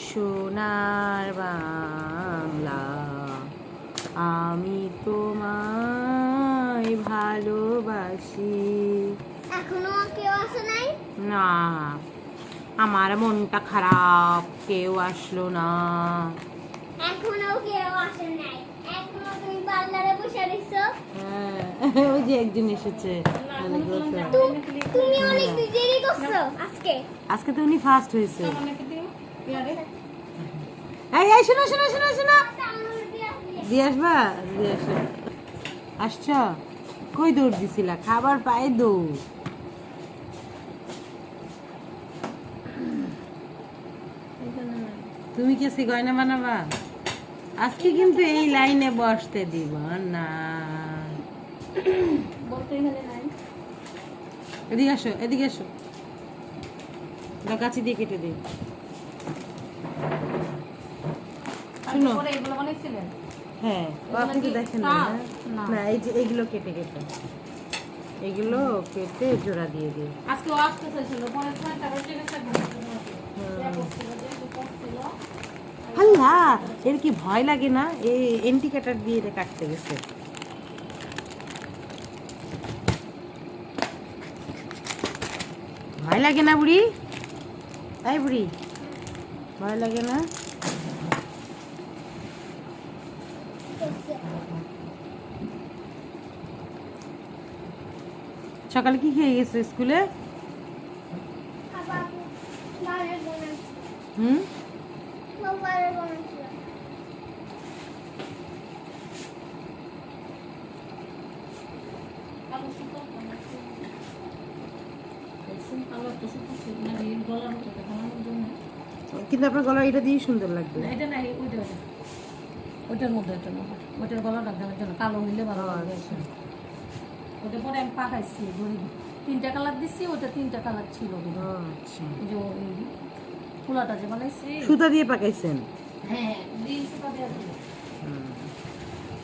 সোনার বাংলা। আমি তোমায় ভালোবাসি। এখনও কেউ আসে নাই? না আমার মনটা খারাপ কেউ আসলো না। এখনও কেউ আসে নাই। এখনও তুমি পার্লারে বসে রইছো? হ্যাঁ, ওই যে একজন এসেছে। তুমি অনেক দেরি করছ আজকে। আজকে তো উনি ফার্স্ট হয়েছে। এই এই শোনো শোনো শোনো শোনো। দিয়ে আসবা? দিয়ে আসো। আসছ? কই দৌড় দিছিলা? খাবার পায়ে দৌড়। তুমি কি সে গয়না বানাবা? আজকে কিন্তু এই লাইনে বসতে দিব না। এদিকে আসো এদিকে আসো। কাছে দিয়ে কেটে দিই শুনো। এগুলো বানাইছিলেন হ্যাঁ ও আপনি তো দেখেন না এই যে এগুলো কেটে কেটে। এগুলো কেটে জোড়া দিয়ে দিই আজকে টাকা আল্লাহ এর কি ভয় লাগে না? এই এন্টি কাটার দিয়ে এটা কাটতে গেছে। ভয় লাগে না বুড়ি? এই বুড়ি ভয় লাগে না? সকালে কি খেয়ে গেছে স্কুলে? হুম? কিন্তু আপনার গলা এটা দিয়ে সুন্দর লাগবে। এটা ওইটা ওইটা। ওইটার মধ্যে মধ্যে ওইটার গলা দেওয়ার জন্য কালো হইলে ভালো লাগে। ওটা পরে আমি পাকাইছি গরিব তিনটা কালার দিচ্ছি ওটা তিনটা কালার ছিল আচ্ছা। এই যে ফুলাটা যে বানাইছি। সুতা দিয়ে পাকাইছেন? হ্যাঁ দিন সুতা। হুম।